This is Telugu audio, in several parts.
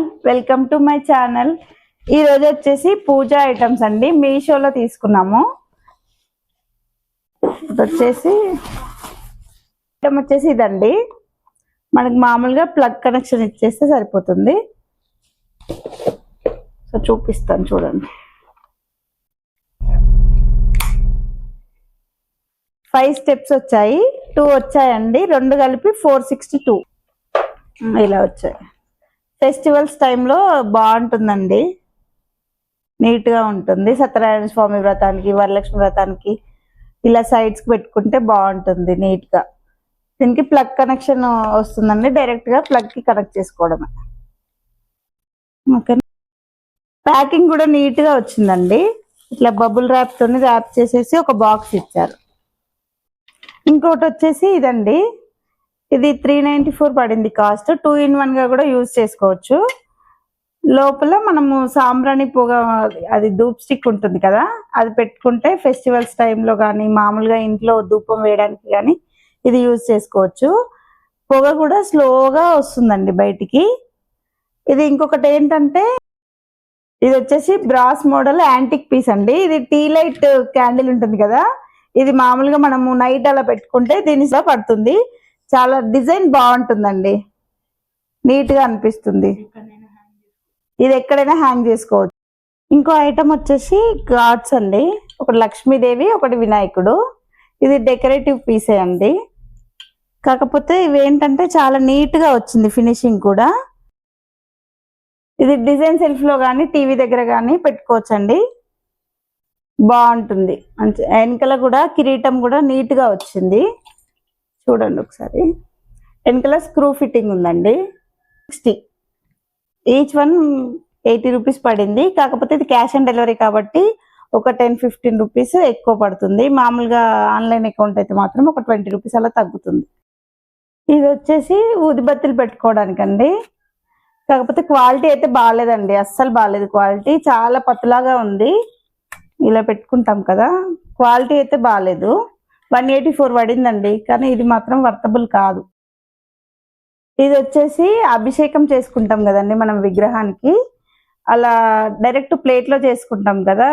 All welcome to my channel ఈరోజు వచ్చేసి పూజ ఐటమ్స్ అండి. మీషోలో తీసుకున్నాము. వచ్చేసి ఐటమ్ వచ్చేసి ఇదండి. మనకి మామూలుగా ప్లగ్ కనెక్షన్ ఇచ్చేస్తే సరిపోతుంది. సో చూపిస్తాను చూడండి. ఫైవ్ స్టెప్స్ వచ్చాయి. టూ వచ్చాయండి. రెండు కలిపి ఫోర్ సిక్స్టీ టూ ఇలా వచ్చాయి. ఫెస్టివల్స్ టైంలో బాగుంటుందండి. నీట్గా ఉంటుంది. సత్యనారాయణ స్వామి వ్రతానికి వరలక్ష్మి వ్రతానికి ఇలా సైడ్స్కి పెట్టుకుంటే బాగుంటుంది నీట్గా. దీనికి ప్లగ్ కనెక్షన్ వస్తుందండి. డైరెక్ట్గా ప్లగ్కి కనెక్ట్ చేసుకోవడమే. ఓకే ప్యాకింగ్ కూడా నీట్గా వచ్చిందండి. ఇట్లా బబుల్ ర్యాప్తో ర్యాప్ చేసేసి ఒక బాక్స్ ఇచ్చారు. ఇంకోటి వచ్చేసి ఇదండి. ఇది త్రీ నైంటీ ఫోర్ పడింది కాస్ట్. టూ ఇన్ వన్గా కూడా యూజ్ చేసుకోవచ్చు. లోపల మనము సాంబ్రాణి పొగ అది ధూప్ స్టిక్ ఉంటుంది కదా? అది పెట్టుకుంటే ఫెస్టివల్స్ టైంలో కానీ మామూలుగా ఇంట్లో ధూపం వేయడానికి కానీ ఇది యూజ్ చేసుకోవచ్చు. పొగ కూడా స్లోగా వస్తుందండి బయటికి. ఇది ఇంకొకటి ఏంటంటే ఇది వచ్చేసి బ్రాస్ మోడల్ యాంటిక్ పీస్ అండి. ఇది టీ లైట్ క్యాండిల్ ఉంటుంది కదా? ఇది మామూలుగా మనము నైట్ అలా పెట్టుకుంటే దీని పడుతుంది. చాలా డిజైన్ బాగుంటుందండి. నీట్గా అనిపిస్తుంది ఇది ఎక్కడైనా హ్యాంగ్ చేసుకోవచ్చు. ఇంకో ఐటమ్ వచ్చేసి గాడ్స్ అండి. ఒకటి లక్ష్మీదేవి ఒకటి వినాయకుడు. ఇది డెకరేటివ్ పీసే అండి. కాకపోతే ఇవి ఏంటంటే చాలా నీట్గా వచ్చింది ఫినిషింగ్ కూడా. ఇది డిజైన్ సెల్ఫ్లో కానీ టీవీ దగ్గర కానీ పెట్టుకోవచ్చండి. బాగుంటుంది. మంచి వెనకల కూడా కిరీటం కూడా నీట్గా వచ్చింది. చూడండి ఒకసారి. వెనకాల స్క్రూ ఫిట్టింగ్ ఉందండి. Sixty. Each one eighty rupees పడింది. కాకపోతే ఇది క్యాష్ ఆన్ డెలివరీ కాబట్టి ఒక టెన్ ఫిఫ్టీన్ రూపీస్ ఎక్కువ పడుతుంది. మామూలుగా ఆన్లైన్ అకౌంట్ అయితే మాత్రం ఒక ట్వంటీ రూపీస్ అలా తగ్గుతుంది. ఇది వచ్చేసి ఊదిబత్తులు పెట్టుకోవడానికండి. కాకపోతే క్వాలిటీ అయితే బాగాలేదండి. అస్సలు బాగాలేదు క్వాలిటీ. చాలా పతలాగా ఉంది. ఇలా పెట్టుకుంటాం కదా. క్వాలిటీ అయితే బాగాలేదు. వన్ ఎయిటీ ఫోర్ పడిందండి కానీ ఇది మాత్రం వర్తబుల్ కాదు. ఇది వచ్చేసి అభిషేకం చేసుకుంటాం కదండి మనం విగ్రహానికి. అలా డైరెక్ట్ ప్లేట్లో చేసుకుంటాం కదా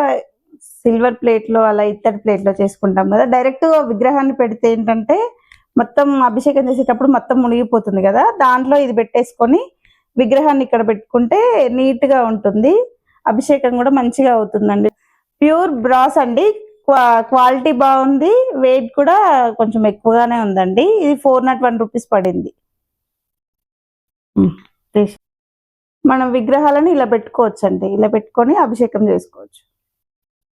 సిల్వర్ ప్లేట్లో అలా ఇత్తడి ప్లేట్లో చేసుకుంటాం కదా. డైరెక్ట్ విగ్రహాన్ని పెడితే ఏంటంటే మొత్తం అభిషేకం చేసేటప్పుడు మొత్తం మునిగిపోతుంది కదా. దాంట్లో ఇది పెట్టేసుకొని విగ్రహాన్ని ఇక్కడ పెట్టుకుంటే నీట్గా ఉంటుంది. అభిషేకం కూడా మంచిగా అవుతుందండి. ప్యూర్ బ్రాస్ అండి. క్వాలిటీ బాగుంది వెయిట్ కూడా కొంచెం ఎక్కువగానే ఉందండి. ఇది ఫోర్ నాట్ వన్ రూపీస్ పడింది. మనం విగ్రహాలను ఇలా పెట్టుకోవచ్చు అండి ఇలా పెట్టుకొని అభిషేకం చేసుకోవచ్చు.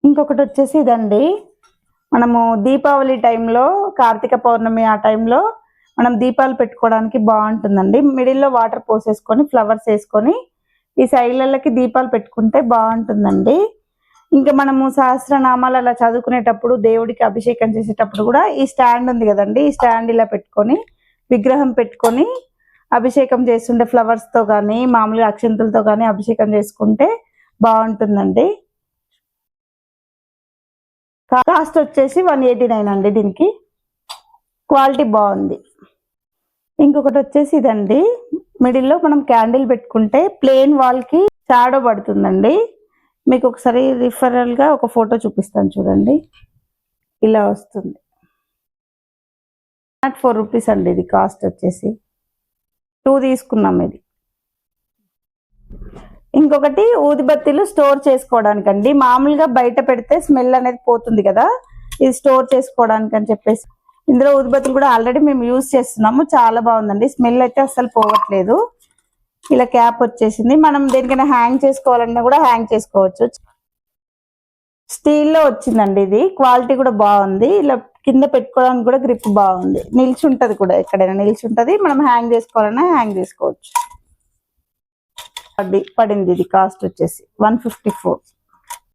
ఇంకొకటి వచ్చేసి ఇదండి. మనము దీపావళి టైంలో కార్తీక పౌర్ణమి ఆ టైంలో మనం దీపాలు పెట్టుకోవడానికి బాగుంటుందండి. మిడిల్లో వాటర్ పోసేసుకొని ఫ్లవర్స్ వేసుకొని ఈ సైడ్లకి దీపాలు పెట్టుకుంటే బాగుంటుందండి. ఇంకా మనము సహస్రనామాలు అలా చదువుకునేటప్పుడు దేవుడికి అభిషేకం చేసేటప్పుడు కూడా ఈ స్టాండ్ ఉంది కదండి. ఈ స్టాండ్ ఇలా పెట్టుకొని విగ్రహం పెట్టుకొని అభిషేకం చేస్తుండే ఫ్లవర్స్తో కానీ మామూలుగా అక్షంతులతో కానీ అభిషేకం చేసుకుంటే బాగుంటుందండి. కాస్ట్ వచ్చేసి వన్ ఎయిటీ నైన్ అండి దీనికి. క్వాలిటీ బాగుంది. ఇంకొకటి వచ్చేసి ఇదండి. మిడిల్లో మనం క్యాండిల్ పెట్టుకుంటే ప్లేన్ వాల్కి షాడో పడుతుందండి. మీకు ఒకసారి రిఫరల్గా ఒక ఫోటో చూపిస్తాను చూడండి. ఇలా వస్తుంది. నాట్ ఫోర్ రూపీస్ అండి ఇది కాస్ట్ వచ్చేసి. టూ తీసుకున్నాం ఇది. ఇంకొకటి ఊదిబత్తీలు స్టోర్ చేసుకోవడానికండి. మామూలుగా బయట పెడితే స్మెల్ అనేది పోతుంది కదా. ఇది స్టోర్ చేసుకోవడానికి అని చెప్పేసి. ఇందులో ఊదిబత్తులు కూడా ఆల్రెడీ మేము యూజ్ చేస్తున్నాము. చాలా బాగుందండి. స్మెల్ అయితే అస్సలు పోవట్లేదు. ఇలా క్యాప్ వచ్చేసింది. మనం దేనికైనా హ్యాంగ్ చేసుకోవాలన్నా కూడా హ్యాంగ్ చేసుకోవచ్చు. స్టీల్లో వచ్చిందండి ఇది. క్వాలిటీ కూడా బాగుంది. ఇలా కింద పెట్టుకోవడానికి కూడా గ్రిప్ బాగుంది. నిల్చుంటది కూడా ఎక్కడైనా నిల్చుంటది. మనం హ్యాంగ్ చేసుకోవాలన్నా హ్యాంగ్ చేసుకోవచ్చు. పడింది ఇది కాస్ట్ వచ్చేసి వన్ ఫిఫ్టీ ఫోర్.